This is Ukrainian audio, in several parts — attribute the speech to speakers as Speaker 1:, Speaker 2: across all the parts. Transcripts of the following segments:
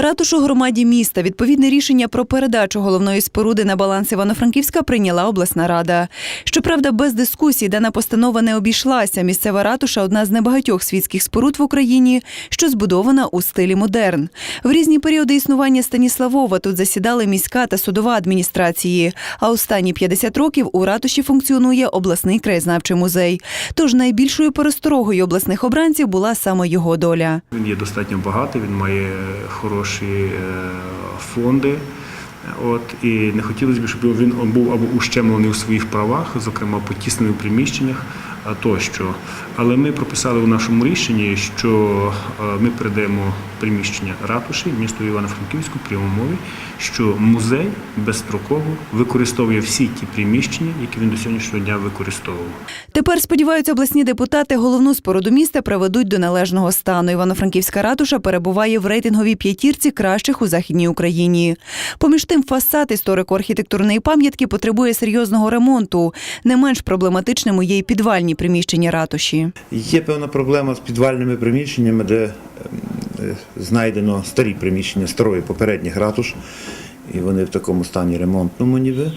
Speaker 1: Ратуш у громаді міста відповідне рішення про передачу головної споруди на баланс Івано-Франківська прийняла обласна рада. Щоправда, без дискусій дана постанова не обійшлася. Місцева ратуша одна з небагатьох світських споруд в Україні, що збудована у стилі модерн. В різні періоди існування Станіславова тут засідали міська та судова адміністрації. А останні 50 років у ратуші функціонує обласний краєзнавчий музей. Тож найбільшою пересторогою обласних обранців була саме його доля.
Speaker 2: Він є достатньо багатий, він має хороші е, фонди. От і не хотілося б, щоб він був або ущемлений у своїх правах, зокрема по тіснених приміщеннях тощо. Але ми прописали у нашому рішенні, що е, ми передаємо приміщення ратуші місту Івано-Франківську при умові, що музей безстроково використовує всі ті приміщення, які він до сьогоднішнього дня використовував.
Speaker 1: Тепер сподіваються обласні депутати, головну споруду міста приведуть до належного стану. Івано-Франківська ратуша перебуває в рейтинговій п'ятірці кращих у західній Україні. Поміж тим, фасад історико-архітектурної пам'ятки потребує серйозного ремонту. Не менш проблематичними є й підвальні приміщення ратуші.
Speaker 3: Є певна проблема з підвальними приміщеннями, де ем, е, знайдено старі приміщення старої попередніх ратуш, і вони в такому стані ремонтному ніби.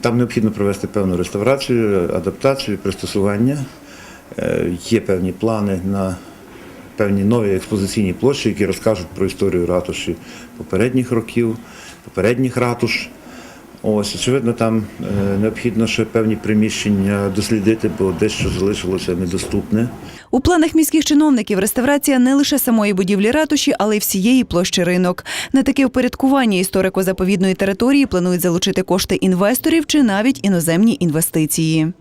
Speaker 3: Там необхідно провести певну реставрацію, адаптацію, пристосування. Е, Є певні плани на певні нові експозиційні площі, які розкажуть про історію ратуші попередніх років, попередніх ратуш. Ось, очевидно, там е, необхідно ще певні приміщення дослідити, бо дещо залишилося недоступне.
Speaker 1: У планах міських чиновників реставрація не лише самої будівлі ратуші, але й всієї площі ринок. На таке впорядкування історико-заповідної території планують залучити кошти інвесторів чи навіть іноземні інвестиції.